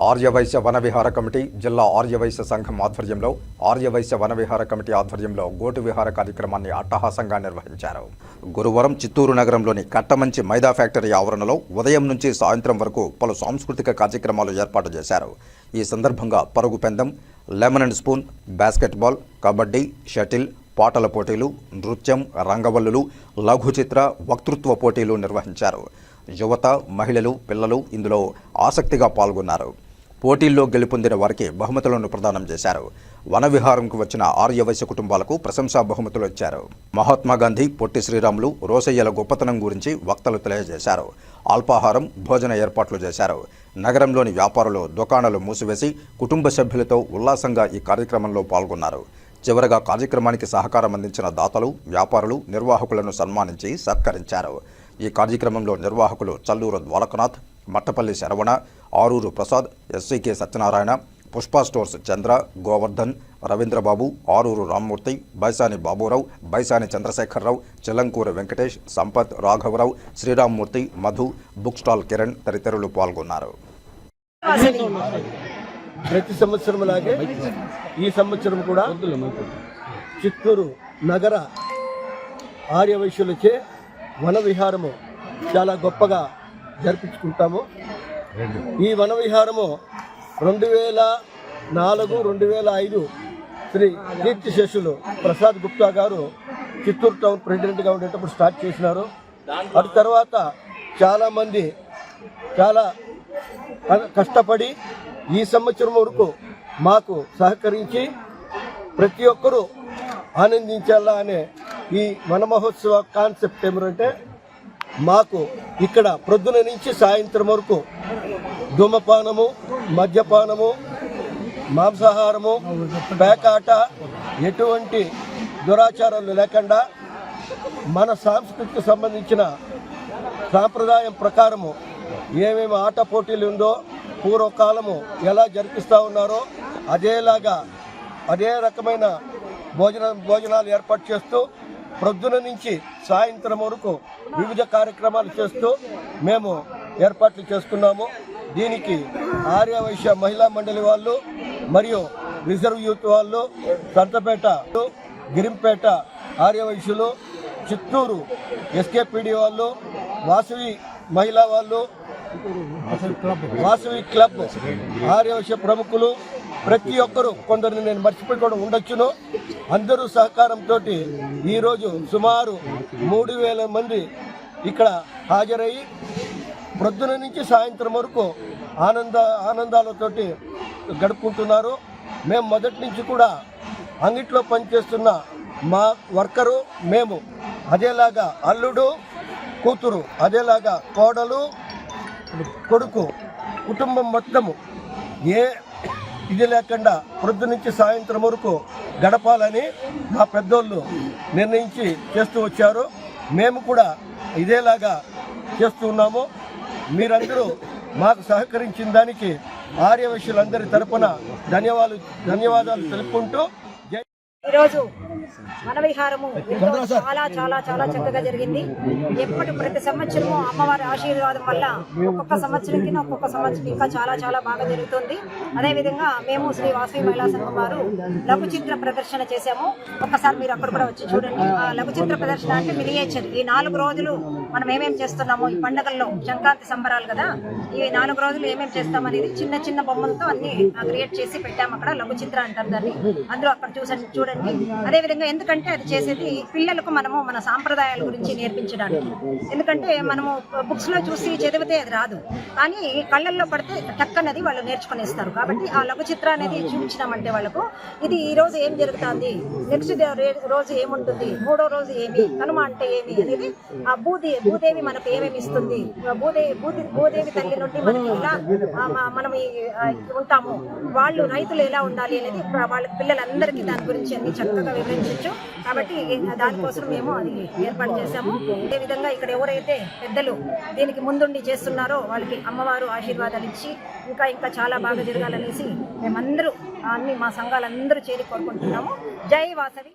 ఆర్యవైశ్య వనవిహార కమిటీ జిల్లా ఆర్యవైశ్య సంఘం ఆధ్వర్యంలో ఆర్యవైశ్య వనవిహార కమిటీ ఆధ్వర్యంలో గోటు విహార కార్యక్రమాన్ని అట్టహాసంగా నిర్వహించారు. గురువారం చిత్తూరు నగరంలోని కట్టమంచి మైదా ఫ్యాక్టరీ ఆవరణలో ఉదయం నుంచి సాయంత్రం వరకు పలు సాంస్కృతిక కార్యక్రమాలు ఏర్పాటు చేశారు. ఈ సందర్భంగా పరుగు పెందం lemon and spoon basketball kabaddi shuttle పాటల పోటీలు నృత్యం రంగవల్లులు లఘు చిత్ర వక్తృత్వ పోటీలు నిర్వహించారు. యువత మహిళలు పిల్లలు ఇందులో ఆసక్తిగా పాల్గొన్నారు. పోటీల్లో గెలుపొందిన వారికి బహుమతులను ప్రదానం చేశారు. వన విహారంకు వచ్చిన ఆర్యవైశ్య కుటుంబాలకు ప్రశంసా బహుమతులు ఇచ్చారు. మహాత్మాగాంధీ పొట్టి శ్రీరాములు రోసయ్యల గొప్పతనం గురించి వక్తలు తెలియజేశారు. అల్పాహారం భోజన ఏర్పాట్లు చేశారు. నగరంలోని వ్యాపారులు దుకాణాలు మూసివేసి కుటుంబ సభ్యులతో ఉల్లాసంగా ఈ కార్యక్రమంలో పాల్గొన్నారు. చివరగా కార్యక్రమానికి సహకారం అందించిన దాతలు వ్యాపారులు నిర్వాహకులను సన్మానించి సత్కరించారు. ఈ కార్యక్రమంలో నిర్వాహకులు చల్లూరు ద్వారకనాథ్ మట్టపల్లి శరవణ ఆరూరు ప్రసాద్ ఎస్సీకే సత్యనారాయణ పుష్ప స్టోర్స్ చంద్ర గోవర్ధన్ రవీంద్రబాబు ఆరూరు రామ్మూర్తి బైసాని బాబురావు బైసాని చంద్రశేఖరరావు చిల్లంకూరి వెంకటేష్ సంపత్ రాఘవరావు శ్రీరామ్మూర్తి మధు బుక్ స్టాల్ కిరణ్ తదితరులు పాల్గొన్నారు. ప్రతి సంవత్సరం లాగే ఈ సంవత్సరం కూడా చిత్తూరు నగర ఆర్యవైశ్యులచే వన విహారము చాలా గొప్పగా జరిపించుకుంటాము. ఈ వన విహారము రెండు వేల నాలుగు రెండు వేల ఐదు శ్రీ కీర్తి ప్రసాద్ గుప్తా గారు చిత్తూరు టౌన్ ప్రెసిడెంట్గా ఉండేటప్పుడు స్టార్ట్ చేసినారు. అటు తర్వాత చాలామంది చాలా కష్టపడి ఈ సంవత్సరం వరకు మాకు సహకరించి ప్రతి ఒక్కరూ ఆనందించాలా అనే ఈ వన మహోత్సవ కాన్సెప్ట్ ఏమిటంటే మాకు ఇక్కడ ప్రొద్దున నుంచి సాయంత్రం వరకు ధూమపానము మద్యపానము మాంసాహారము పేకాట ఎటువంటి దురాచారాలు లేకుండా మన సాంస్కృతికి సంబంధించిన సాంప్రదాయం ప్రకారము ఏమేమి ఆట పోటీలు ఉందో పూర్వకాలము ఎలా జరిపిస్తూ ఉన్నారో అదేలాగా అదే రకమైన భోజన భోజనాలు ఏర్పాటు చేస్తూ ప్రొద్దున నుంచి సాయంత్రం వరకు వివిధ కార్యక్రమాలు చేస్తూ మేము ఏర్పాట్లు చేసుకున్నాము దీనికి ఆర్యవైశ్య మహిళా మండలి వాళ్ళు మరియు రిజర్వ్ యూత్ వాళ్ళు సంతపేట గిరింపేట ఆర్యవైశ్యులు చిత్తూరు ఎస్కేపీడి వాళ్ళు వాసవి మహిళా వాళ్ళు వాసవి క్లబ్ ఆర్యవైశ్య ప్రముఖులు. ప్రతి ఒక్కరూ కొందరిని నేను మర్చిపోయి కూడా ఉండొచ్చును. అందరూ సహకారంతో ఈరోజు సుమారు మూడు వేల మంది ఇక్కడ హాజరయ్యి ప్రొద్దున నుంచి సాయంత్రం వరకు ఆనంద ఆనందాలతోటి గడుపుకుంటున్నారు. మేము మొదటి నుంచి కూడా అంగిట్లో పనిచేస్తున్న మా వర్కరు మేము అదేలాగా అల్లుడు కూతురు అదేలాగా కోడలు కొడుకు కుటుంబం మొత్తము ఏ ఇది లేకుండా ప్రొద్దు నుంచి సాయంత్రం వరకు గడపాలని మా పెద్దోళ్ళు నిర్ణయించి చేస్తూ వచ్చారు. మేము కూడా ఇదేలాగా చేస్తూ ఉన్నాము. మీరందరూ మాకు సహకరించిన దానికి ఆర్యవశ్యులందరి తరపున ధన్యవాదాలు ధన్యవాదాలు తెలుపుకుంటూ ఈరోజు వనవిహారము ఎంతో చాలా చాలా చాలా చక్కగా జరిగింది. ఎప్పటి ప్రతి సంవత్సరము అమ్మవారి ఆశీర్వాదం వల్ల ఒక్కొక్క సంవత్సరం కింద ఒక్కొక్క సంవత్సరం ఇంకా చాలా చాలా బాగా జరుగుతుంది. అదేవిధంగా మేము శ్రీ వాసవి మహిళా సంఘం వారు లఘు చిత్ర ప్రదర్శన చేశాము. ఒక్కసారి మీరు అక్కడ కూడా వచ్చి చూడండి. ఆ లఘు చిత్ర ప్రదర్శన అంటే మినియేచర్ ఈ నాలుగు రోజులు మనం ఏమేం చేస్తున్నాము ఈ పండుగల్లో సంక్రాంతి సంబరాలు కదా ఈ నాలుగు రోజులు ఏమేం చేస్తాం అనేది చిన్న చిన్న బొమ్మలతో అన్ని క్రియేట్ చేసి పెట్టాము అక్కడ లఘు చిత్ర అంటారు దాన్ని. అందరూ అక్కడ చూసండి చూడండి. అదేవిధంగా ఎందుకంటే అది చేసేది పిల్లలకు మనము మన సాంప్రదాయాల గురించి నేర్పించడానికి. ఎందుకంటే మనము బుక్స్లో చూసి చదివితే అది రాదు. కానీ కళ్ళల్లో పడితే టక్కనది వాళ్ళు నేర్చుకునేస్తారు. కాబట్టి ఆ లఘు చిత్ర అనేది చూపించినామంటే వాళ్ళకు ఇది ఈ రోజు ఏం జరుగుతుంది? నెక్స్ట్ రోజు ఏముంటుంది? మూడో రోజు ఏమి? కనుమ అంటే ఏమి అనేది ఆ భూదే భూదేవి మనకు ఏమేమి ఇస్తుంది? భూదేవి భూది భూదేవి తల్లి నుండి మనకి మనం ఉంటాము? వాళ్ళు రైతులు ఎలా ఉండాలి అనేది వాళ్ళ పిల్లలందరికీ దాని గురించి అన్ని చక్కగా వివరించవచ్చు కాబట్టి దానికోసం మేము అది ఏర్పాటు చేశాము. అదే విధంగా ఇక్కడ ఎవరైతే పెద్దలు దీనికి ముందుండి చేస్తున్నారో వాళ్ళకి అమ్మవారు ఆశీర్వాదాలు ఇచ్చి ఇంకా ఇంకా చాలా బాగా జరగాలనేసి మేమందరూ అన్ని మా సంఘాలందరూ చేరి కోరుకుంటున్నాము. జై వాసవి.